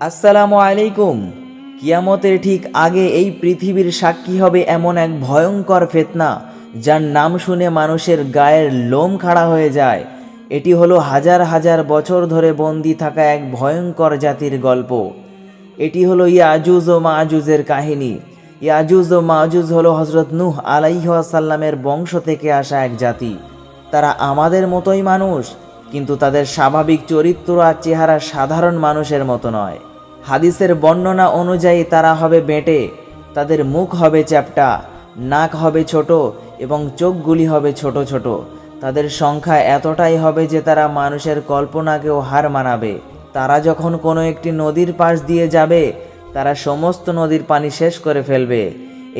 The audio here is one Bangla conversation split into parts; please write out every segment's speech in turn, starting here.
আসসালামু আলাইকুম। কিয়ামতের ঠিক আগে এই পৃথিবীর সাক্ষী হবে এমন এক ভয়ঙ্কর ফেতনা, যার নাম শুনে মানুষের গায়ের লোম খাড়া হয়ে যায়। এটি হলো হাজার হাজার বছর ধরে বন্দি থাকা এক ভয়ঙ্কর জাতির গল্প। এটি হলো ইয়াজুজ ও মাজুজের কাহিনী। ইয়াজুজ ও মাজুজ হলো হজরত নূহ আলাইহাসাল্লামের বংশ থেকে আসা এক জাতি। তারা আমাদের মতোই মানুষ কিন্তু তাদের স্বাভাবিক চরিত্র আর চেহারা সাধারণ মানুষের মতো নয়। হাদিসের বর্ণনা অনুযায়ী তারা হবে বেঁটে, তাদের মুখ হবে চ্যাপটা, নাক হবে ছোট এবং চোখগুলি হবে ছোট ছোট। তাদের সংখ্যা এতটাই হবে যে তারা মানুষের কল্পনাকেও হার মানাবে। তারা যখন কোনো একটি নদীর পাশ দিয়ে যাবে, তারা সমস্ত নদীর পানি শেষ করে ফেলবে।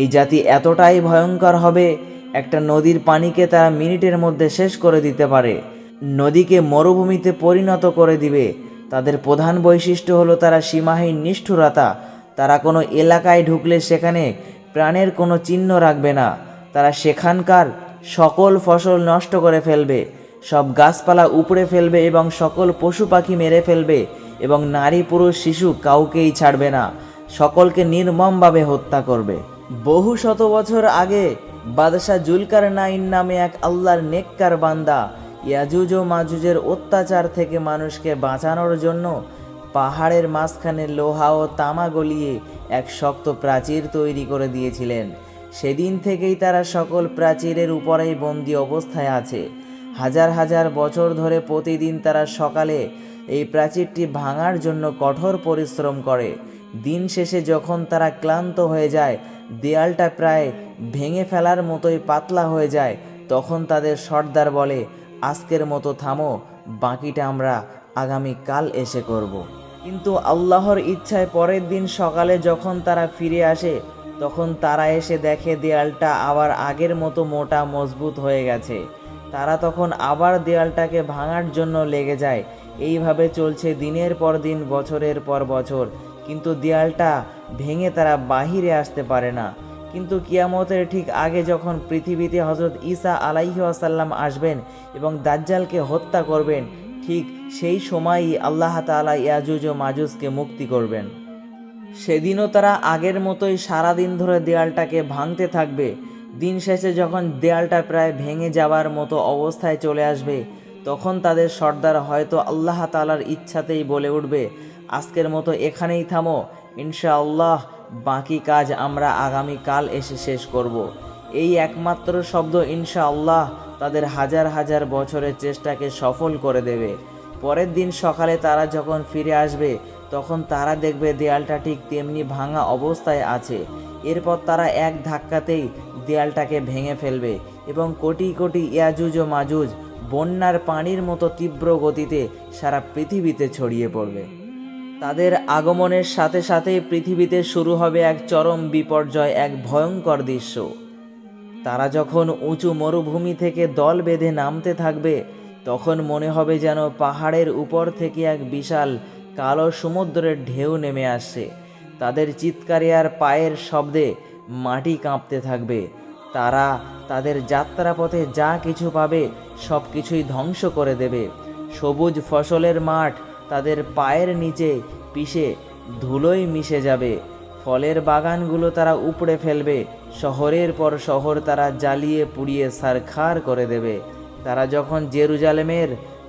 এই জাতি এতটাই ভয়ঙ্কর হবে, একটা নদীর পানিকে তারা মিনিটের মধ্যে শেষ করে দিতে পারে। নদীকে মরুভূমিতে পরিণত করে দিবে। তাদের প্রধান বৈশিষ্ট্য হলো তারা সীমাহীন নিষ্ঠুরতা। তারা কোনো এলাকায় ঢুকলে সেখানে প্রাণের কোনো চিহ্ন রাখবে না। তারা সেখানকার সকল ফসল নষ্ট করে ফেলবে। সব গাছপালা উপড়ে ফেলবে এবং সকল পশু পাখি মেরে ফেলবে এবং নারী, পুরুষ, শিশু কাউকেই ছাড়বে না। সকলকে নির্মমভাবে হত্যা করবে। বহু শত বছর আগে বাদশাহ জুলকার নাইন নামে এক আল্লাহর নেককার বান্দা ইয়াজুজ ও মাজুজের অত্যাচার থেকে মানুষকে বাঁচানোর জন্য পাহাড়ের মাঝখানে লোহা ও তামা গলিয়ে এক শক্ত প্রাচীর তৈরি করে দিয়েছিলেন। সেদিন থেকেই তারা সকল প্রাচীরের উপরেই বন্দি অবস্থায় আছে। হাজার হাজার বছর ধরে প্রতিদিন তারা সকালে এই প্রাচীরটি ভাঙার জন্য কঠোর পরিশ্রম করে। দিন শেষে যখন তারা ক্লান্ত হয়ে যায়, দেয়ালটা প্রায় ভেঙে ফেলার মতোই পাতলা হয়ে যায়, তখন তাদের সর্দার বলে আজকের মতো থামো, বাকিটা আমরা আগামী কাল এসে করব। কিন্তু আল্লাহর ইচ্ছায় পরের দিন সকালে যখন তারা ফিরে আসে, তখন তারা এসে দেখে দেয়ালটা আবার আগের মতো মোটা মজবুত হয়ে গেছে। তারা তখন আবার দেয়ালটাকে ভাঙার জন্য লেগে যায়। এইভাবে চলছে দিনের পর দিন, বছরের পর বছর। কিন্তু দেয়ালটা ভেঙে তারা বাহিরে আসতে পারে না। কিন্তু কিয়ামতের ঠিক আগে যখন পৃথিবীতে হজরত ঈসা আলাইহি আসাল্লাম আসবেন এবং দাজ্জালকে হত্যা করবেন, ঠিক সেই সময়ই আল্লাহ তাআলা ইয়াজুজ ও মাজুজকে মুক্তি করবেন। সেদিনও তারা আগের মতোই সারাদিন ধরে দেয়ালটাকে ভাঙতে থাকবে। দিন শেষে যখন দেয়ালটা প্রায় ভেঙে যাওয়ার মতো অবস্থায় চলে আসবে, তখন তাদের সর্দার হয়তো আল্লাহ তালার ইচ্ছাতেই বলে উঠবে, আজকের মতো এখানেই থামো, ইনশাআল্লাহ বাকি কাজ আমরা আগামী কাল এসে শেষ করব। এই একমাত্র শব্দ ইনশাআল্লাহ তাদের হাজার হাজার বছরের চেষ্টাকে সফল করে দেবে। পরের দিন সকালে তারা যখন ফিরে আসবে, তখন তারা দেখবে দেয়ালটা ঠিক তেমনি ভাঙা অবস্থায় আছে। এরপর তারা এক ধাক্কাতেই দেয়ালটাকে ভেঙে ফেলবে এবং কোটি কোটি ইয়াজুজ ও মাজুজ বন্যার পানির মতো তীব্র গতিতে সারা পৃথিবীতে ছড়িয়ে পড়বে। তাদের আগমনের সাথে সাথে পৃথিবীতে শুরু হবে এক চরম বিপর্যয়, এক ভয়ঙ্কর দৃশ্য। তারা যখন উঁচু মরুভূমি থেকে দল বেঁধে নামতে থাকবে, তখন মনে হবে যেন পাহাড়ের উপর থেকে এক বিশাল কালো সমুদ্রের ঢেউ নেমে আসছে। তাদের চিৎকারে আর পায়ের শব্দে মাটি কাঁপতে থাকবে। তারা তাদের যাত্রাপথে যা কিছু পাবে সব কিছুই ধ্বংস করে দেবে। সবুজ ফসলের মাঠ তাদের পায়ের নিচে পিষে ধুলোয় মিশে যাবে। ফলের বাগানগুলো তারা উপড়ে ফেলবে, শহরের পর শহর তারা জ্বালিয়ে পুড়িয়ে সারখার করে দেবে। তারা যখন জেরুজালেমের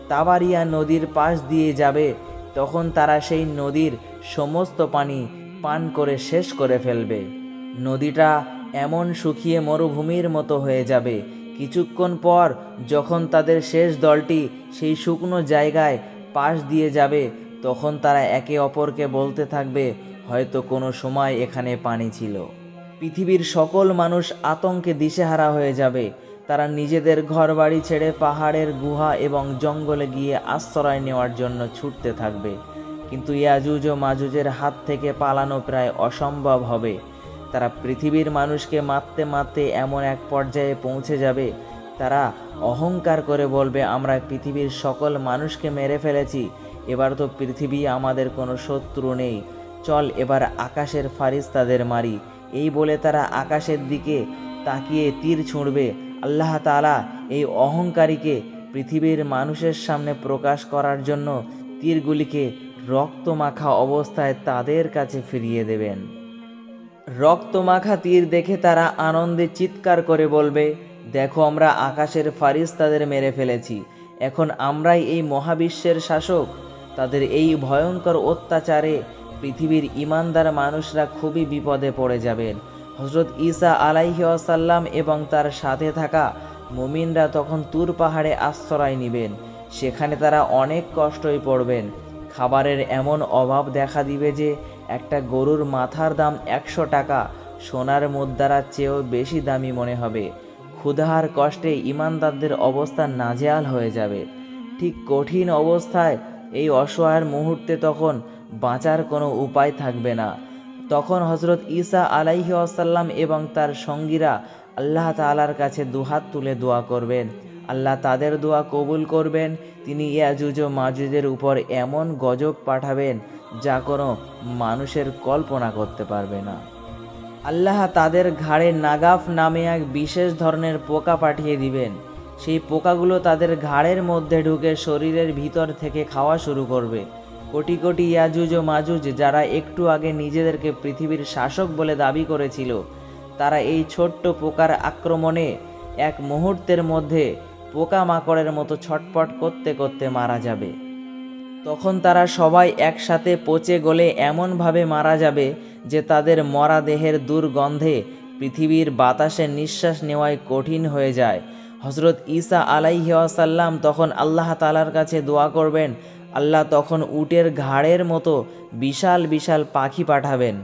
তাবারিয়া নদীর পাশ দিয়ে যাবে, তখন তারা সেই নদীর সমস্ত পানি পান করে শেষ করে ফেলবে। নদীটা এমন শুকিয়ে মরুভূমির মতো হয়ে যাবে। কিছুক্ষণ পর যখন তাদের শেষ দলটি সেই শুকনো জায়গায় পাশ দিয়ে যাবে, তখন তারা একে অপরকে বলতে থাকবে, হয়তো কোনো সময় এখানে পানি ছিল। পৃথিবীর সকল মানুষ আতঙ্কে দিশেহারা হয়ে যাবে। তারা নিজেদের ঘরবাড়ি ছেড়ে পাহাড়ের গুহা এবং জঙ্গলে গিয়ে আশ্রয় নেওয়ার জন্য ছুটতে থাকবে। কিন্তু ইয়াজুজ ও মাজুজের হাত থেকে পালানো প্রায় অসম্ভব হবে। তারা পৃথিবীর মানুষকে মারতে মারতে এমন এক পর্যায়ে পৌঁছে যাবে। তারা অহংকার করে বলবে, আমরা পৃথিবীর সকল মানুষকে মেরে ফেলেছি। এবার তো পৃথিবী আমাদের কোনো শত্রু নেই। চল এবার আকাশের ফারিস তাদের মারি। এই বলে তারা আকাশের দিকে তাকিয়ে তীর ছুঁড়বে। আল্লাহ তালা এই অহংকারীকে পৃথিবীর মানুষের সামনে প্রকাশ করার জন্য তীরগুলিকে রক্তমাখা অবস্থায় তাদের কাছে ফিরিয়ে দেবেন। রক্তমাখা তীর দেখে তারা আনন্দে চিৎকার করে বলবে দেখো, আমরা আকাশের ফারিস তাদের মেরে ফেলেছি। এখন আমরাই এই মহাবিশ্বের শাসক। তাদের এই ভয়ঙ্কর অত্যাচারে পৃথিবীর ইমানদার মানুষরা খুবই বিপদে পড়ে যাবেন। হজরত ঈসা আলাইহি আসাল্লাম এবং তার সাথে থাকা মুমিনরা তখন তুর পাহাড়ে আশ্রয় নেবেন। সেখানে তারা অনেক কষ্টই পড়বেন। খাবারের এমন অভাব দেখা দিবে যে, একটা গরুর মাথার দাম একশো টাকা, সোনার মুদ্রার চেয়েও বেশি দামি মনে হবে। ক্ষুধার কষ্টে ইমানদারদের অবস্থা নাজেয়াল হয়ে যাবে। ঠিক কঠিন অবস্থায় এই অসহায়ের মুহূর্তে তখন বাঁচার কোনো উপায় থাকবে না। তখন হজরত ঈসা আলাইহি আসাল্লাম এবং তার সঙ্গীরা আল্লাহ তাআলার কাছে দুহাত তুলে দোয়া করবেন। আল্লাহ তাদের দোয়া কবুল করবেন। তিনি ইয়াজুজ মাজুজের উপর এমন গজব পাঠাবেন যা কোনো মানুষের কল্পনা করতে পারবে না। আল্লাহ তাদের ঘাড়ে নাগাফ নামে এক বিশেষ ধরনের পোকা পাঠিয়ে দিবেন। সেই পোকাগুলো তাদের ঘাড়ের মধ্যে ঢুকে শরীরের ভিতর থেকে খাওয়া শুরু করবে। কোটি কোটি ইয়াজুজ ও মাজুজ যারা একটু আগে নিজেদেরকে পৃথিবীর শাসক বলে দাবি করেছিল, তারা এই ছোট্ট পোকার আক্রমণে এক মুহূর্তের মধ্যে পোকামাকড়ের মতো ছটপট করতে করতে মারা যাবে। তখন তারা সবাই একসাথে পচে গলে এমনভাবে মারা যাবে যে তাদের মরা দেহের দুর্গন্ধে পৃথিবীর বাতাসে নিঃশ্বাস নেওয়াই কঠিন হয়ে যায়। হজরত ঈসা আলাইহি আসাল্লাম তখন আল্লাহ তালার কাছে দোয়া করবেন। আল্লাহ তখন উটের ঘাড়ের মতো বিশাল বিশাল পাখি পাঠাবেন।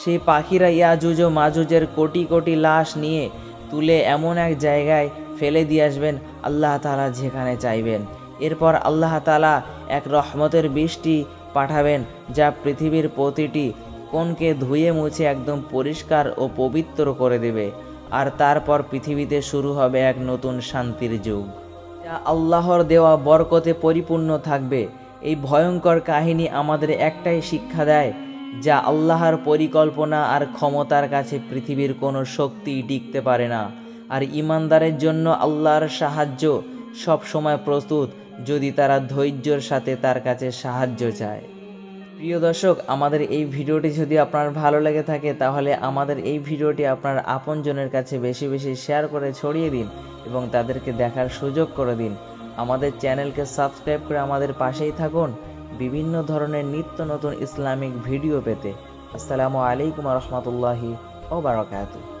সেই পাখিরা ইয়াজুজ ও মাজুজের কোটি কোটি লাশ নিয়ে তুলে এমন এক জায়গায় ফেলে দিয়ে আসবেন, আল্লাহ তালা যেখানে চাইবেন। এরপর আল্লাহ তালা এক রহমতের বৃষ্টি পাঠাবেন যা পৃথিবীর প্রতিটি কোনকে ধুয়ে মুছে একদম পরিষ্কার ও পবিত্র করে দেবে। আর তারপর পৃথিবীতে শুরু হবে এক নতুন শান্তির যুগ। যা আল্লাহর দেওয়া বরকতে পরিপূর্ণ থাকবে। এই ভয়ঙ্কর কাহিনী আমাদের একটাই শিক্ষা দেয়, যা আল্লাহর পরিকল্পনা আর ক্ষমতার কাছে পৃথিবীর কোনো শক্তি টিকতে পারে না। আর ইমানদারের জন্য আল্লাহর সাহায্য সব সময় প্রস্তুত। যদি তারা ধৈর্যর সাথে তার কাছে সাহায্য চায়। প্রিয় দর্শক, আমাদের এই ভিডিওটি যদি আপনার ভালো লেগে থাকে, তাহলে আমাদের এই ভিডিওটি আপনার আপনজনের কাছে বেশি বেশি শেয়ার করে ছড়িয়ে দিন এবং তাদেরকে দেখার সুযোগ করে দিন। আমাদের চ্যানেলকে সাবস্ক্রাইব করে আমাদের পাশেই থাকুন। বিভিন্ন ধরনের নিত্য নতুন ইসলামিক ভিডিও পেতে। আসসালামু আলাইকুম রহমতুল্লাহি ও বারকাতুহ